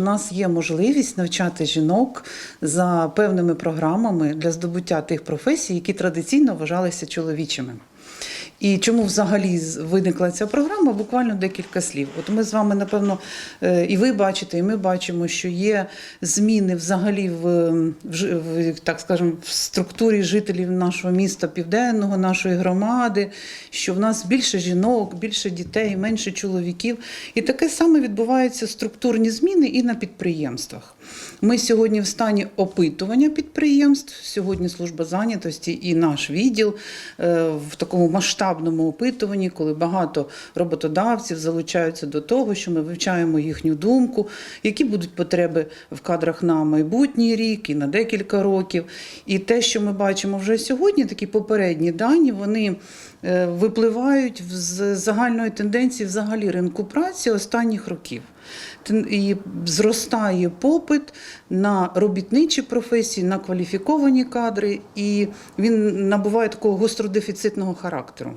у нас є можливість навчати жінок за певними програмами для здобуття тих професій, які традиційно вважалися чоловічими. І чому взагалі виникла ця програма? Буквально декілька слів. От ми з вами, напевно, е, і ви бачите, і ми бачимо, що є зміни взагалі в, в так скажемо, в структурі жителів нашого міста південного, нашої громади, що в нас більше жінок, більше дітей, менше чоловіків. І таке саме відбуваються структурні зміни і на підприємствах. Ми сьогодні в стані опитування підприємств. Сьогодні служба зайнятості і наш відділ е, в такому масштабному опитуванні, коли багато роботодавців залучаються до того, що ми вивчаємо їхню думку, які будуть потреби в кадрах на майбутній рік і на декілька років. І те, що ми бачимо вже сьогодні, такі попередні дані, вони е, випливають з загальної тенденції взагалі ринку праці останніх років. І зростає попит на робітничі професії, на кваліфіковані кадри, і він набуває такого гостродефіцитного характеру.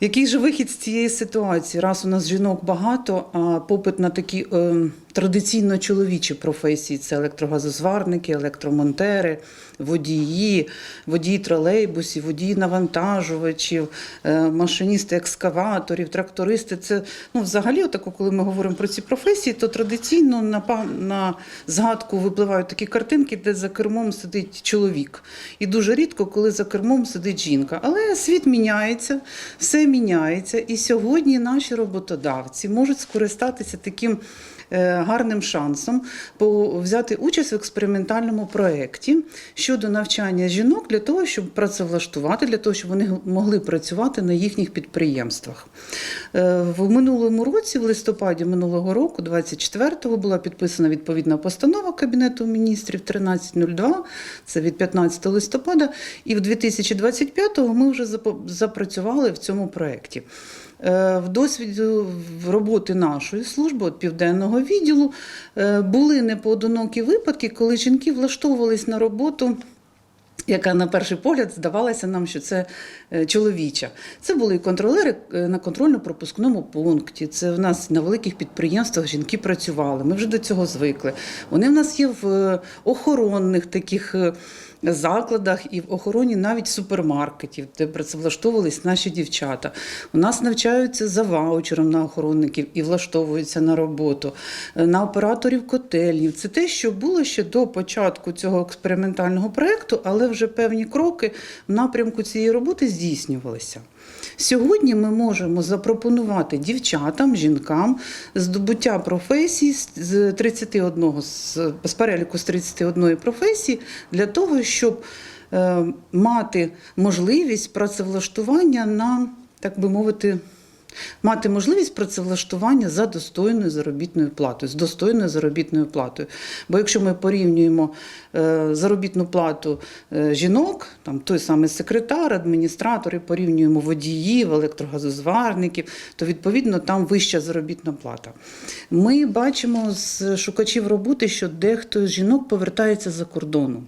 Який же вихід з цієї ситуації? Раз у нас жінок багато, а попит на такі е, традиційно чоловічі професії це електрогазозварники, електромонтери, водії, водії тролейбусів, водії навантажувачів, е, машиністи екскаваторів, трактористи. Це ну, взагалі, отако, коли ми говоримо про ці професії, то традиційно на, на згадку випливають такі картинки, де за кермом сидить чоловік. І дуже рідко, коли за кермом сидить жінка. Але світ міняється, все міняється. І сьогодні наші роботодавці можуть скористатися таким. Е, Гарним шансом взяти участь в експериментальному проєкті щодо навчання жінок для того, щоб працевлаштувати, для того, щоб вони могли працювати на їхніх підприємствах. Е, В минулому році, в листопаді минулого року, 24-го, була підписана відповідна постанова Кабінету міністрів 1302, це від 15 листопада, і в 2025-го ми вже запрацювали в цьому проєкті. Е, В досвіді роботи нашої служби, от південного відділу, е, були непоодинокі випадки, коли жінки влаштовувались на роботу. Яка на перший погляд здавалася нам, що це е, чоловіча. Це були контролери на контрольно-пропускному пункті. Це в нас на великих підприємствах жінки працювали. Ми вже до цього звикли. Вони в нас є в охоронних таких закладах і в охороні навіть супермаркетів, де працевлаштовувались наші дівчата. У нас навчаються за ваучером на охоронників і влаштовуються на роботу, е, на операторів котельнів. Це те, що було ще до початку цього експериментального проєкту, але вже певні кроки в напрямку цієї роботи здійснювалися. Сьогодні ми можемо запропонувати дівчатам, жінкам здобуття професій з- з 31, з, з переліку з 31 професії для того, щоб е, мати можливість працевлаштування на, так би мовити, мати можливість працевлаштування за достойною заробітною платою, з достойною заробітною платою. Бо якщо ми порівнюємо е, заробітну плату е, жінок, там той самий секретар, адміністратори, порівнюємо водіїв, електрогазозварників, то відповідно там вища заробітна плата. Ми бачимо з шукачів роботи, що дехто з жінок повертається за кордону.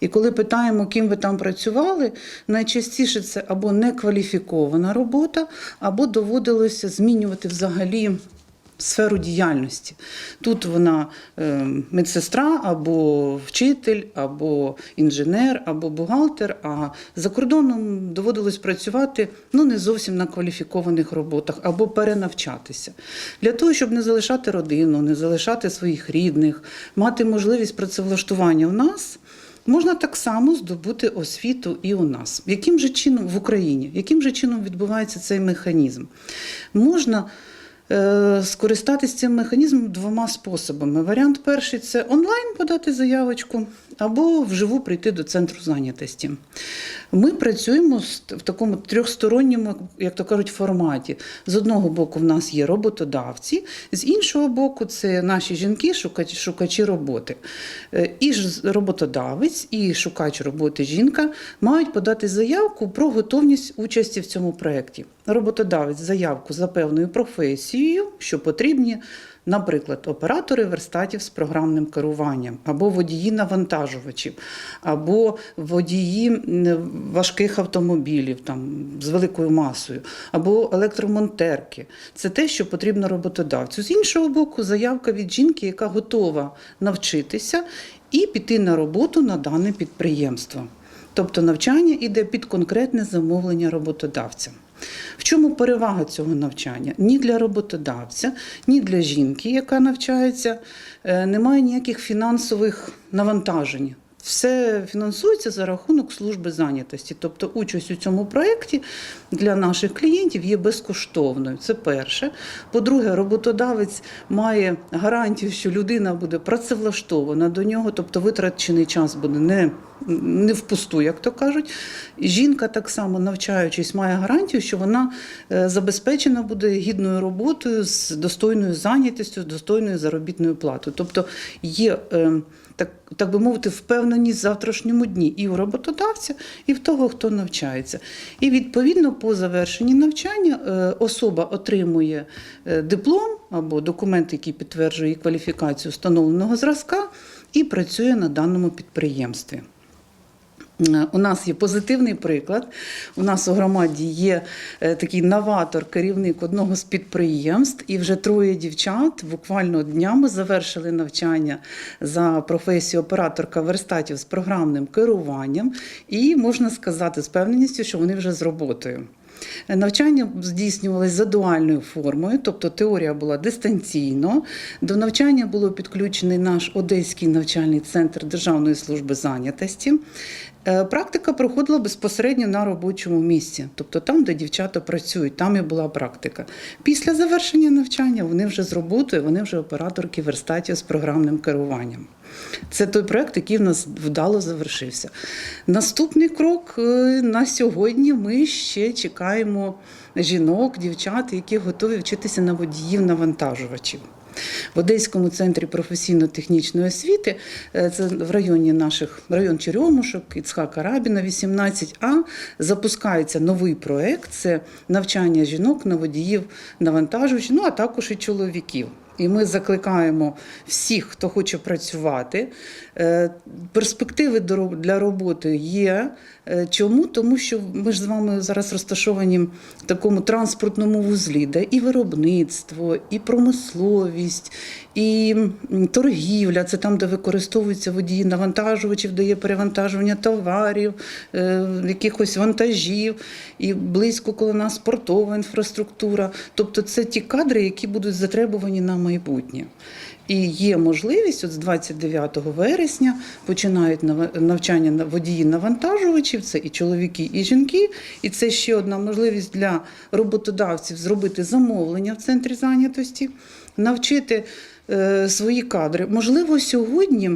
І коли питаємо, ким ви там працювали, найчастіше це або некваліфікована робота, або доводилося змінювати взагалі сферу діяльності. Тут вона е, медсестра, або вчитель, або інженер, або бухгалтер. А за кордоном доводилось працювати ну, не зовсім на кваліфікованих роботах, або перенавчатися. Для того, щоб не залишати родину, не залишати своїх рідних, мати можливість працевлаштування у нас. Можна так само здобути освіту і у нас. Яким же чином в Україні? Яким же чином відбувається цей механізм? Можна скористатися цим механізмом двома способами. Варіант перший це онлайн подати заявочку або вживу прийти до центру зайнятості. Ми працюємо в такому трьохсторонньому, як то кажуть, форматі. З одного боку, в нас є роботодавці, з іншого боку, це наші жінки, шукачі, шукачі роботи. Е, І роботодавець, і шукач роботи жінка мають подати заявку про готовність участі в цьому проєкті. Роботодавець заявку за певною професією. Інформацією, що потрібні, наприклад, оператори верстатів з програмним керуванням, або водії навантажувачів, або водії важких автомобілів там, з великою масою, або електромонтерки. Це те, що потрібно роботодавцю. З іншого боку, заявка від жінки, яка готова навчитися і піти на роботу на дане підприємство. Тобто навчання йде під конкретне замовлення роботодавця. В чому перевага цього навчання? Ні для роботодавця, ні для жінки, яка навчається, е, немає ніяких фінансових навантажень. Все фінансується за рахунок служби зайнятості. Тобто участь у цьому проєкті для наших клієнтів є безкоштовною. Це перше. По-друге, роботодавець має гарантію, що людина буде працевлаштована до нього, тобто витрачений час буде не, не впусту, як то кажуть. Жінка так само навчаючись, має гарантію, що вона е, забезпечена буде гідною роботою з достойною зайнятістю, з достойною заробітною платою. Тобто є. Так, так би мовити, впевненість в завтрашньому дні і у роботодавця, і в того, хто навчається. І відповідно по завершенні навчання е, особа отримує е, диплом або документ, який підтверджує кваліфікацію встановленого зразка, і працює на даному підприємстві. У нас є позитивний приклад. У нас у громаді є е, такий новатор, керівник одного з підприємств, і вже троє дівчат буквально днями завершили навчання за професію операторка верстатів з програмним керуванням. І можна сказати з певненістю, що вони вже з роботою. Навчання здійснювалось за дуальною формою, тобто теорія була дистанційно. До навчання було підключений наш Одеський навчальний центр Державної служби зайнятості. Е, Практика проходила безпосередньо на робочому місці, тобто там, де дівчата працюють, там і була практика. Після завершення навчання вони вже з роботою, вони вже операторки верстатів з програмним керуванням. Це той проект, який в нас вдало завершився. Наступний крок е, на сьогодні ми ще чекаємо жінок, дівчат, які готові вчитися на водіїв навантажувачів. В Одеському центрі професійно-технічної освіти, е, це в районі наших район Черемушок, Іцхака Рабіна, 18А, запускається новий проект це навчання жінок на водіїв навантажувачів, ну а також і чоловіків. І ми закликаємо всіх, хто хоче працювати. Е, Перспективи для роботи є. Е, Чому? Тому що ми ж з вами зараз розташовані в такому транспортному вузлі, де і виробництво, і промисловість, і торгівля. Це там, де використовуються водії навантажувачів, де є перевантажування товарів, е, якихось вантажів, і близько коло нас спортова інфраструктура. Тобто це ті кадри, які будуть затребувані на майбутнє. І є можливість, от з 29 вересня починають нав- навчання на водії навантажувачів, це і чоловіки, і жінки. І це ще одна можливість для роботодавців зробити замовлення в центрі зайнятості, навчити е, свої кадри. Можливо, сьогодні.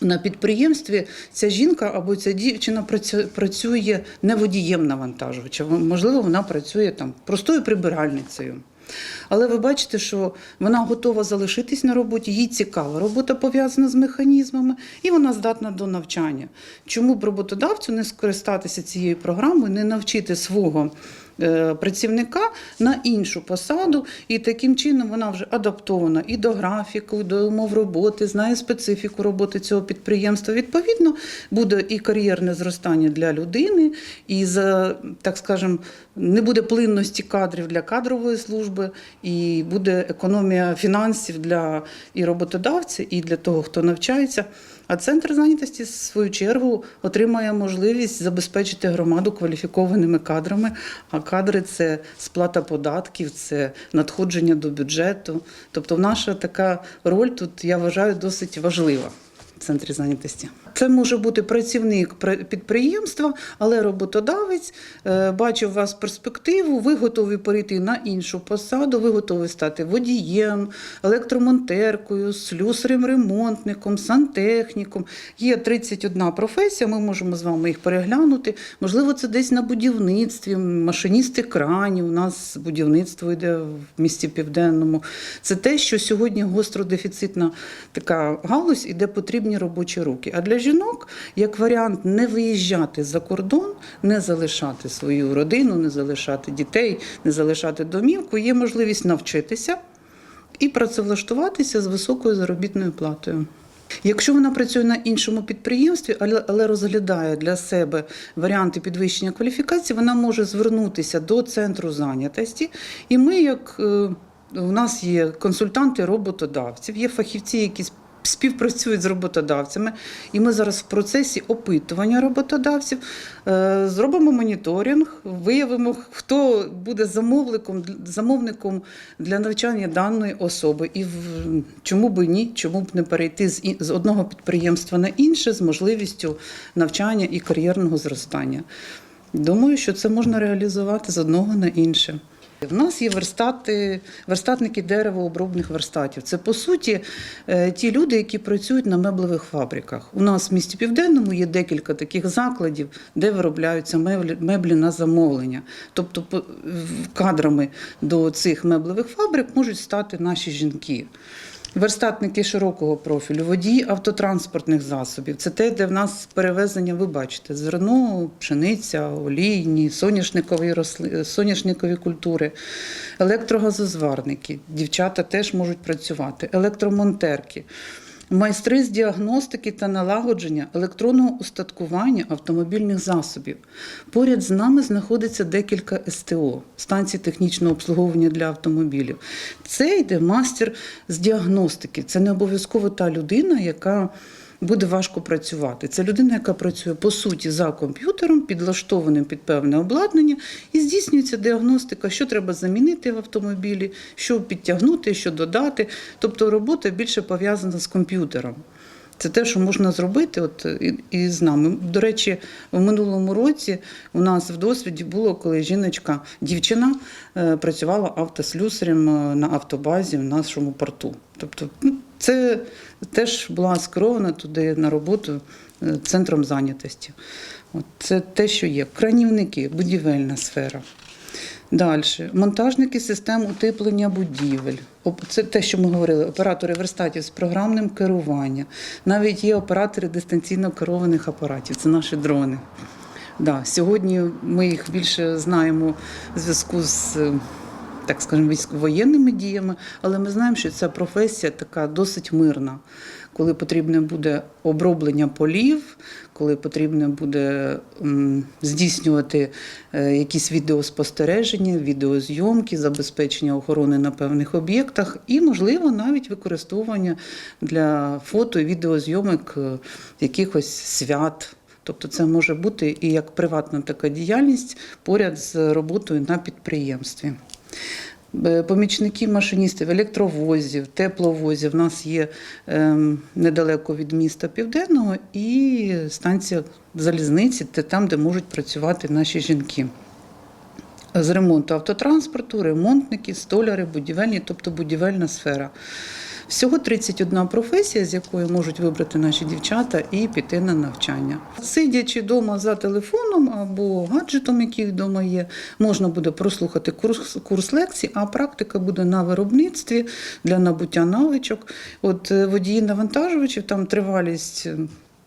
На підприємстві ця жінка або ця дівчина працю- працює не водієм навантажувача, можливо, вона працює там простою прибиральницею. Але ви бачите, що вона готова залишитись на роботі, їй цікава. Робота пов'язана з механізмами, і вона здатна до навчання. Чому б роботодавцю не скористатися цією програмою, не навчити свого працівника на іншу посаду, і таким чином вона вже адаптована і до графіку, і до умов роботи, знає специфіку роботи цього підприємства. Відповідно, буде і кар'єрне зростання для людини, і за так скажем, не буде плинності кадрів для кадрової служби, і буде економія фінансів для і роботодавця, і для того, хто навчається. А центр зайнятості, в свою чергу, отримає можливість забезпечити громаду кваліфікованими кадрами. А кадри це сплата податків, це надходження до бюджету. Тобто, наша така роль тут, я вважаю, досить важлива. в Центрі зайнятості це може бути працівник підприємства, але роботодавець е, бачив у вас перспективу. Ви готові перейти на іншу посаду. Ви готові стати водієм, електромонтеркою, слюсарем, ремонтником, сантехніком. Є 31 професія. Ми можемо з вами їх переглянути. Можливо, це десь на будівництві, машиністи кранів. У нас будівництво йде в місті Південному. Це те, що сьогодні гостро дефіцитна така галузь, і де потрібні робочі руки. А для жінок як варіант не виїжджати за кордон, не залишати свою родину, не залишати дітей, не залишати домівку. Є можливість навчитися і працевлаштуватися з високою заробітною платою. Якщо вона працює на іншому підприємстві, але, розглядає для себе варіанти підвищення кваліфікації, вона може звернутися до центру зайнятості. І ми, як е, у нас є консультанти роботодавців, є фахівці, які співпрацюють з роботодавцями, і ми зараз в процесі опитування роботодавців е, зробимо моніторинг, виявимо, хто буде замовником, замовником для навчання даної особи, і в, чому би ні, чому б не перейти з, з одного підприємства на інше з можливістю навчання і кар'єрного зростання. Думаю, що це можна реалізувати з одного на інше. В нас є верстати, верстатники деревообробних верстатів. Це по суті е, ті люди, які працюють на меблевих фабриках. У нас в місті Південному є декілька таких закладів, де виробляються меблі, меблі на замовлення. Тобто, кадрами до цих меблевих фабрик можуть стати наші жінки. Верстатники широкого профілю, водії автотранспортних засобів. Це те, де в нас перевезення, ви бачите, зерно, пшениця, олійні, соняшникові, росли, соняшникові культури, електрогазозварники. Дівчата теж можуть працювати, електромонтерки. Майстри з діагностики та налагодження електронного устаткування автомобільних засобів. Поряд з нами знаходиться декілька СТО станцій технічного обслуговування для автомобілів. Це йде мастер з діагностики. Це не обов'язково та людина, яка буде важко працювати. Це людина, яка працює по суті за комп'ютером, підлаштованим під певне обладнання, і здійснюється діагностика, що треба замінити в автомобілі, що підтягнути, що додати. Тобто робота більше пов'язана з комп'ютером. Це те, що можна зробити, от і, з нами. До речі, в минулому році у нас в досвіді було, коли жіночка, дівчина е, працювала автослюсарем е, на автобазі в нашому порту. Тобто, ну, це теж була скерована туди на роботу е, центром зайнятості. От це те, що є. Кранівники, будівельна сфера. Далі монтажники систем утеплення будівель. Це те, що ми говорили, оператори верстатів з програмним керуванням. Навіть є оператори дистанційно керованих апаратів. Це наші дрони. Да, сьогодні ми їх більше знаємо в зв'язку з. Так скажемо, воєнними діями, але ми знаємо, що ця професія така досить мирна. Коли потрібне буде оброблення полів, коли потрібно буде здійснювати е, якісь відеоспостереження, відеозйомки, забезпечення охорони на певних об'єктах і, можливо, навіть використовування для фото і відеозйомок е, якихось свят. Тобто це може бути і як приватна така діяльність поряд з роботою на підприємстві. Е, Помічники машиністів, електровозів, тепловозів. У нас є ем, недалеко від міста Південного і станція залізниці, це там, де можуть працювати наші жінки. З ремонту автотранспорту, ремонтники, столяри, будівельні, тобто будівельна сфера. Всього 31 професія, з якої можуть вибрати наші дівчата і піти на навчання. Сидячи вдома за телефоном або гаджетом, який вдома є, можна буде прослухати курс, курс лекцій, а практика буде на виробництві для набуття навичок. От е, водії навантажувачів, там тривалість е,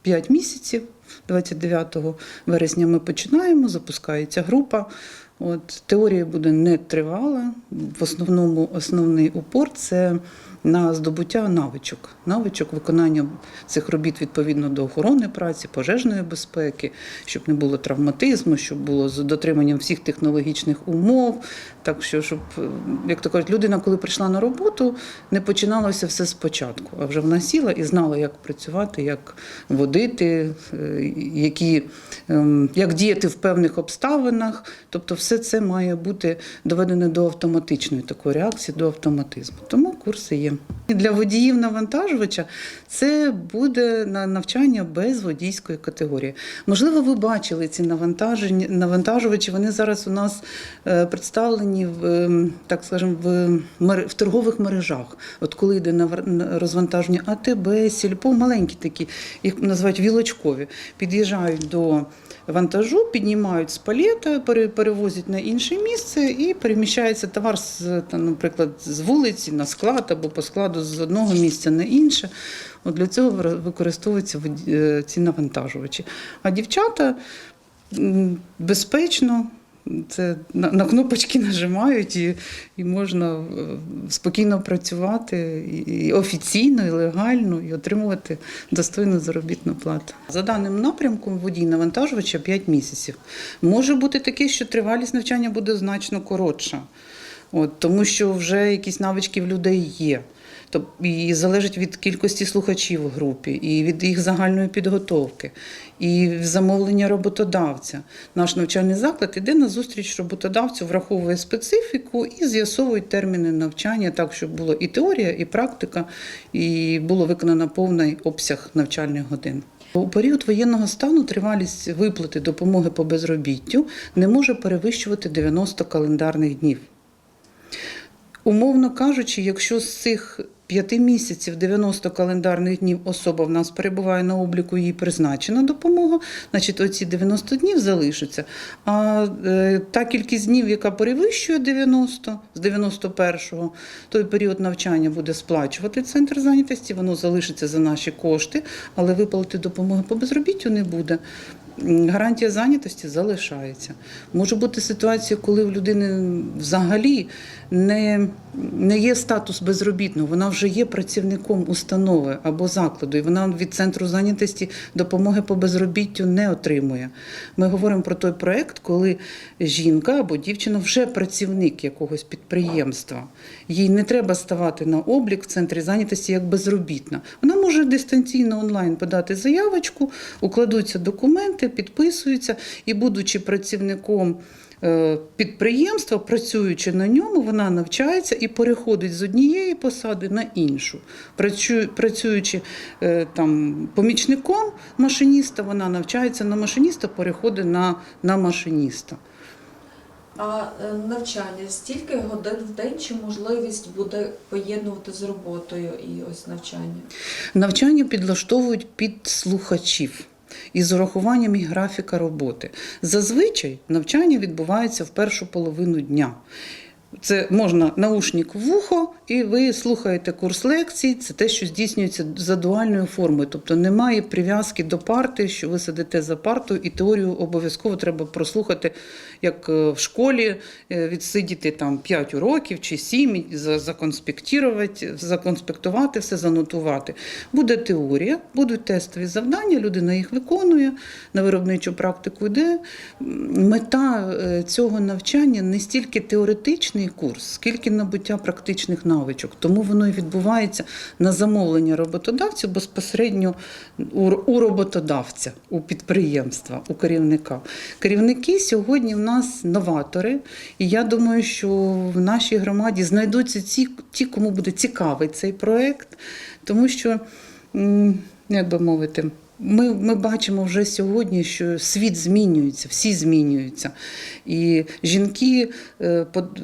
5 місяців. 29 вересня ми починаємо, запускається група. От, теорія буде не тривала. В основному основний упор це на здобуття навичок, навичок виконання цих робіт відповідно до охорони праці, пожежної безпеки, щоб не було травматизму, щоб було з дотриманням всіх технологічних умов. Так що, щоб, е, як то кажуть, людина, коли прийшла на роботу, не починалося все спочатку, а вже вона сіла і знала, як працювати, як водити, е, які, ем, як діяти в певних обставинах. Тобто, все це має бути доведено до автоматичної такої реакції, до автоматизму. Тому курси є. Для водіїв навантажувача це буде на навчання без водійської категорії. Можливо, ви бачили ці навантажувачі. Вони зараз у нас е, представлені в ем, так скажемо в, в торгових мережах. От коли йде на розвантаження АТБ, сільпо, маленькі такі, їх називають вілочкові, під'їжджають до вантажу, піднімають з палета, перевозять на інше місце і переміщається товар з, там, наприклад, з вулиці на склад. або по складу з одного місця на інше. От для цього використовуються е, ці навантажувачі. А дівчата безпечно. Це на, на кнопочки нажимають і, і можна е, спокійно працювати і, офіційно, і легально, і отримувати достойну заробітну плату. За даним напрямком водій навантажувача 5 місяців. Може бути таке, що тривалість навчання буде значно коротша, От, тому що вже якісь навички в людей є. Тоб- І залежить від кількості слухачів у групі, і від їх загальної підготовки, і замовлення роботодавця. Наш навчальний заклад іде на зустріч роботодавцю, враховує специфіку і з'ясовує терміни навчання так, щоб було і теорія, і практика, і було виконано повний обсяг навчальних годин. У період воєнного стану тривалість виплати допомоги по безробіттю не може перевищувати 90 календарних днів. Умовно кажучи, якщо з цих п'яти місяців 90 календарних днів особа в нас перебуває на обліку, їй призначена допомога, значить оці 90 днів залишаться. А е, та кількість днів, яка перевищує 90 з 91-го, той період навчання буде сплачувати центр зайнятості, воно залишиться за наші кошти, але виплати допомоги по безробіттю не буде. Гарантія зайнятості залишається. Може бути ситуація, коли в людини взагалі не, не є статус безробітного, вона вже є працівником установи або закладу, і вона від центру зайнятості допомоги по безробіттю не отримує. Ми говоримо про той проект, коли жінка або дівчина вже працівник якогось підприємства. Їй не треба ставати на облік в центрі зайнятості як безробітна. Вона може дистанційно онлайн подати заявочку, укладуться документи, підписуються, і, будучи працівником е, підприємства, працюючи на ньому, вона навчається і переходить з однієї посади на іншу. Працюючи е, там помічником машиніста, вона навчається на машиніста, переходить на, на машиніста. А е, навчання стільки годин в день чи можливість буде поєднувати з роботою і ось навчання? Навчання підлаштовують під слухачів. Із урахуванням і графіка роботи. Зазвичай навчання відбувається в першу половину дня. Це можна наушник в вухо, і ви слухаєте курс лекцій. Це те, що здійснюється за дуальною формою. Тобто немає прив'язки до парти, що ви сидите за партою, і теорію обов'язково треба прослухати, як е, в школі, е, відсидіти там 5 уроків чи 7, законспектувати, законспектувати, все занотувати. Буде теорія, будуть тестові завдання, людина їх виконує, на виробничу практику йде. Мета е, цього навчання не стільки теоретичний курс, скільки набуття практичних навичок. Тому воно і відбувається на замовлення роботодавцю безпосередньо у роботодавця, у підприємства, у керівника. Керівники сьогодні в нас новатори, і я думаю, що в нашій громаді знайдуться ті, ті кому буде цікавий цей проект, тому що, як би мовити, ми, ми бачимо вже сьогодні, що світ змінюється, всі змінюються. І жінки е, под-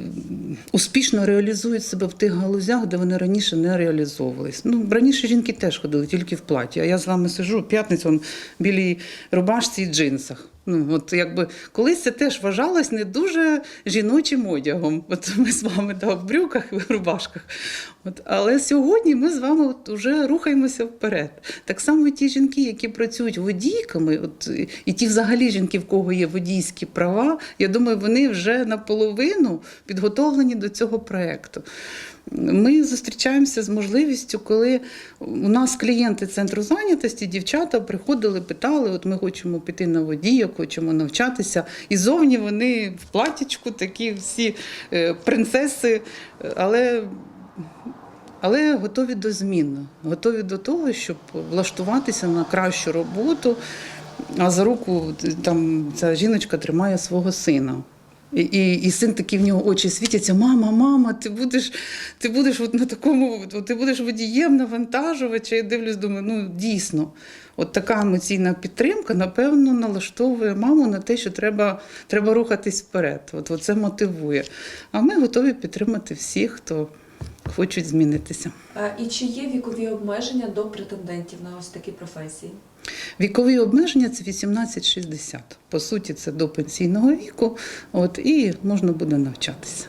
успішно реалізують себе в тих галузях, де вони раніше не реалізовувались. Ну, раніше жінки теж ходили тільки в платі, а я з вами сижу п'ятницю в білій рубашці і джинсах. Ну, от якби колись це теж вважалось не дуже жіночим одягом. От ми з вами да, в брюках і в рубашках. От, але сьогодні ми з вами от вже рухаємося вперед. Так само ті жінки, які працюють водійками, от, і ті взагалі жінки, в кого є водійські права, я думаю, вони вже наполовину підготовлені до цього проєкту. Ми зустрічаємося з можливістю, коли у нас клієнти центру зайнятості, дівчата приходили, питали: от ми хочемо піти на водійок, хочемо навчатися. І зовні вони в платічку, такі всі е, принцеси, але але готові до змін, готові до того, щоб влаштуватися на кращу роботу. А за руку там ця жіночка тримає свого сина. І, і, і син такий в нього очі світяться: мама, мама, ти будеш, ти будеш от на такому, ти будеш водієм навантажувача. Я дивлюсь, думаю, ну дійсно, от така емоційна підтримка, напевно, налаштовує маму на те, що треба, треба рухатись вперед. От, от це мотивує. А ми готові підтримати всіх, хто хочуть змінитися. Е, І чи є вікові обмеження до претендентів на ось такі професії? Вікові обмеження це 18-60. По суті, це до пенсійного віку, от і можна буде навчатися.